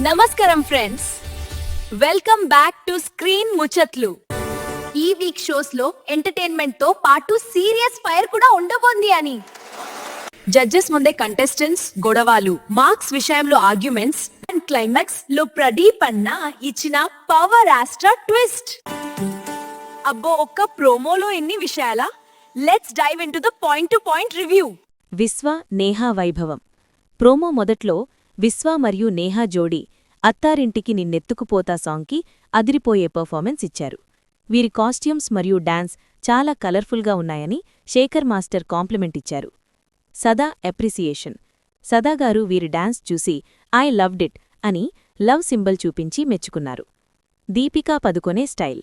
నమస్కారం friends welcome back to screen ముచ్చట్లు ఈ వీక్ షోస్లో ఎంటర్టైన్మెంట్తో పాటు సీరియస్ ఫైర్ కూడా ఉండబోంది అని. జడ్జెస్ ముందే కంటెస్టెంట్స్ గొడవలు మార్క్స్ విషయంలో ఆర్గ్యుమెంట్స్ అండ్ క్లైమాక్స్లో ప్రదీప్ అన్న ఇచ్చిన పవర్ ఆస్ట్రా ట్విస్ట్ అబ్బో ఒక్క ప్రోమోలో ఎన్ని విషయాలా? Let's dive into the point to point review Vishwa Neha వైభవం. ప్రోమో మొదట్లో విశ్వ మరియు నేహా జోడీ అత్తారింటికి నిన్నెత్తుకుపోతా సాంగ్కి అదిరిపోయే పర్ఫార్మెన్స్ ఇచ్చారు. వీరి కాస్ట్యూమ్స్ మరియు డాన్స్ చాలా కలర్ఫుల్గా ఉన్నాయని శేఖర్ మాస్టర్ కాంప్లిమెంట్ ఇచ్చారు. సదా అప్రిసియేషన్. సదాగారు వీరి డాన్స్ చూసి ఐ లవ్డ్ ఇట్ అని లవ్ సింబల్ చూపించి మెచ్చుకున్నారు. దీపికా పదుకొనే స్టైల్.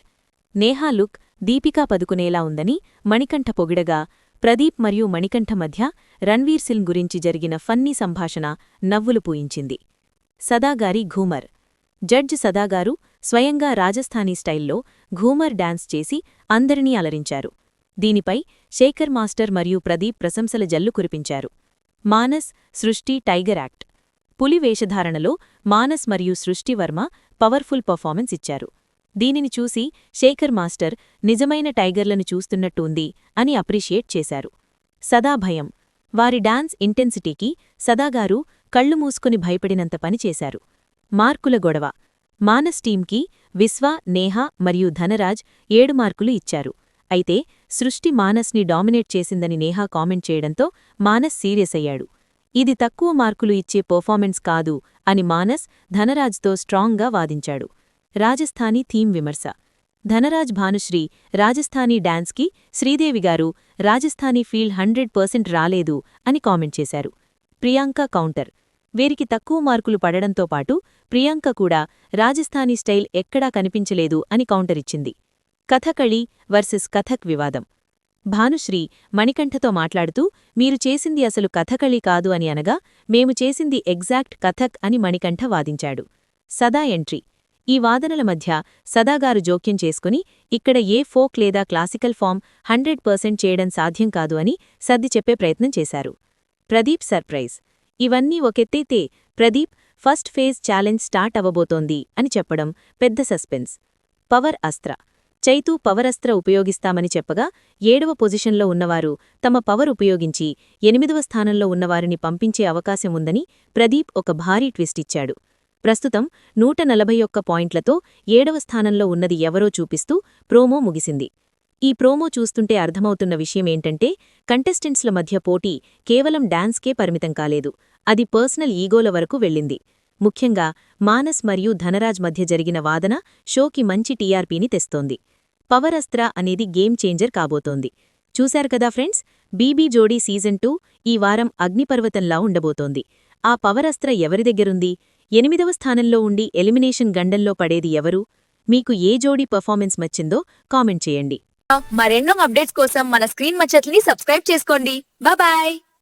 నేహా లుక్ దీపికా పదుకునేలా ఉందని మణికంఠ పొగిడగా ప్రదీప్ మరియు మణికంఠ మధ్య రణ్వీర్ సింగ్ గురించి జరిగిన ఫన్నీ సంభాషణ నవ్వులు పూయించింది. సదాగారి ఘూమర్. జడ్జ్ సదాగారు స్వయంగా రాజస్థానీ స్టైల్లో ఘూమర్ డాన్స్ చేసి అందరినీ అలరించారు. దీనిపై శేఖర్ మాస్టర్ మరియు ప్రదీప్ ప్రశంసల జల్లు కురిపించారు. మానస్ సృష్టి టైగర్ యాక్ట్. పులి వేషధారణలో మానస్ మరియు సృష్టివర్మ పవర్ఫుల్ పర్ఫార్మెన్స్ ఇచ్చారు. దీనిని చూసి శేఖర్ మాస్టర్ నిజమైన టైగర్లను చూస్తున్నట్టు ఉంది అని అప్రిషియేట్ చేశారు. సదా భయం. వారి డాన్స్ ఇంటెన్సిటీకి సదాగారు కళ్ళు మూసుకుని భయపడినంత పనిచేశారు మార్కుల గొడవ. మానస్ టీంకి విశ్వ నేహ మరియు ధనరాజ్ ఏడు మార్కులు ఇచ్చారు. అయితే సృష్టి మానస్ని డామినేట్ చేసిందని నేహా కామెంట్ చేయడంతో మానస్ సీరియస్ అయ్యాడు. ఇది తక్కువ మార్కులు ఇచ్చే పర్ఫార్మెన్స్ కాదు అని మానస్ ధనరాజ్తో స్ట్రాంగ్గా వాదించాడు. రాజస్థానీ థీమ్ విమర్శ. ధనరాజ్ భానుశ్రీ రాజస్థానీ డాన్స్కి శ్రీదేవిగారు రాజస్థానీ ఫీల్ హండ్రెడ్ పర్సెంట్ రాలేదు అని కామెంట్ చేశారు. ప్రియాంక కౌంటర్. వీరికి తక్కువ మార్కులు పడడంతో పాటు ప్రియాంక కూడా రాజస్థానీ స్టైల్ ఎక్కడా కనిపించలేదు అని కౌంటరిచ్చింది కథకళి వర్సెస్ కథక్ వివాదం. భానుశ్రీ మణికంఠతో మాట్లాడుతూ మీరు చేసింది అసలు కథకళి కాదు అని అనగా మేము చేసింది ఎగ్జాక్ట్ కథక్ అని మణికంఠ వాదించాడు. సదా ఎంట్రీ. ఈ వాదనల మధ్య సదాగారు జోక్యం చేసుకుని ఇక్కడ ఏ ఫోక్ లేదా క్లాసికల్ ఫామ్ హండ్రెడ్ పర్సెంట్ చేయడం సాధ్యం కాదు అని సర్ది చెప్పే ప్రయత్నం చేశారు. ప్రదీప్ సర్ప్రైజ్. ఇవన్నీ ఒకెత్తైతే Pradeep first phase challenge start అవ్వబోతోంది అని చెప్పడం పెద్ద సస్పెన్స్. పవర్ అస్త్ర. చైతూ పవర్ అస్త్ర ఉపయోగిస్తామని చెప్పగా ఏడవ పొజిషన్లో ఉన్నవారు తమ పవర్ ఉపయోగించి ఎనిమిదవ స్థానంలో ఉన్నవారిని పంపించే అవకాశం ఉందని ప్రదీప్ ఒక భారీ ట్విస్ట్ ఇచ్చాడు. ప్రస్తుతం నూట నలభై ఒక్క పాయింట్లతో ఏడవ స్థానంలో ఉన్నది ఎవరో చూపిస్తూ ప్రోమో ముగిసింది. ఈ ప్రోమో చూస్తుంటే అర్థమవుతున్న విషయమేంటంటే కంటెస్టెంట్స్ల మధ్య పోటీ కేవలం డాన్స్కే పరిమితం కాలేదు. అది పర్సనల్ ఈగోల వరకు వెళ్ళింది. ముఖ్యంగా మానస్ మరియు ధనరాజ్ మధ్య జరిగిన వాదన షోకి మంచి టీఆర్పీని తెస్తోంది. పవర్ అస్త్ర అనేది గేమ్ చేంజర్ కాబోతోంది. చూశారు కదా friends? BB Jodi season two ఈ వారం అగ్నిపర్వతంలా ఉండబోతోంది. ఆ పవర్ అస్త్ర ఎవరి దగ్గరుంది? ఎనిమిదవ స్థానంలో ఉండి ఎలిమినేషన్ గండంలో పడేది ఎవరు? మీకు ఏ జోడీ పర్ఫార్మెన్స్ మచ్చిందో కామెంట్ చేయండి. మరెన్నో అప్డేట్స్ కోసం మన స్క్రీన్ మచ్చట్ని సబ్స్క్రైబ్ చేసుకోండి. బాయ్.